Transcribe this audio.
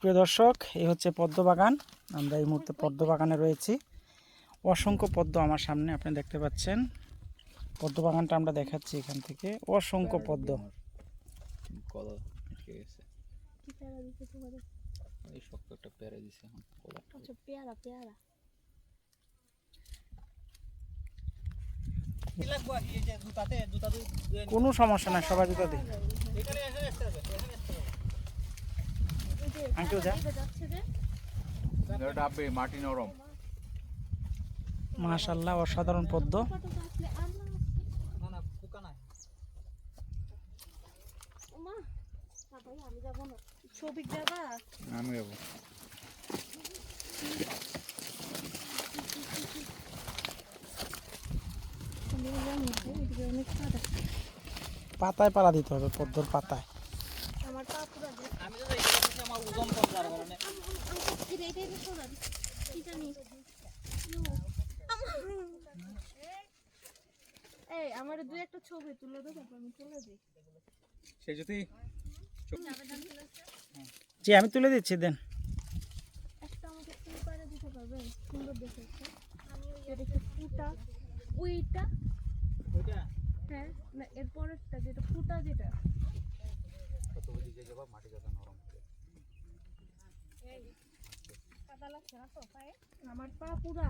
প্রিয় দর্শক এই হচ্ছে পদ্ম বাগান। আমরা এই মুহূর্তে পদ্ম বাগানে রয়েছি। অসংখ্য পদ্ম আমার সামনে আপনি দেখতে পাচ্ছেন। পদ্ম বাগানটা আমরা দেখাচ্ছি এখান থেকে। অসংখ্য পদ্ম। আচ্ছা কোনো সমস্যা নাই সবাই জুতো দিই আঙ্কেল যা। মাটি নরম। মাশাল্লাহ অসাধারণ পদ্ম। আমি যাব পাতায় পালা দিতে হবে পদ্মর পাতায়। আমার পা পুরো আমি তো দেখি আমার ওজন কম যার কারণে। এটা এটা এটা সরা কি জানি এই আমার দুই একটা ছবি তুলে দাও তারপর আমি তুলে দিই। সে যদি জি আমি তুলে দিচ্ছি দেন। একটা আমাকে ফুল পাড়া দিতে পারবেন সুন্দর দেখে একটা এটা একটা ফুটা ওইটা? ওইটা? হ্যাঁ না এর পরেরটা যেটা ফুটা যেটা। যাবা মাটি যাবে নরম পায়ে? আমার পা পুরা।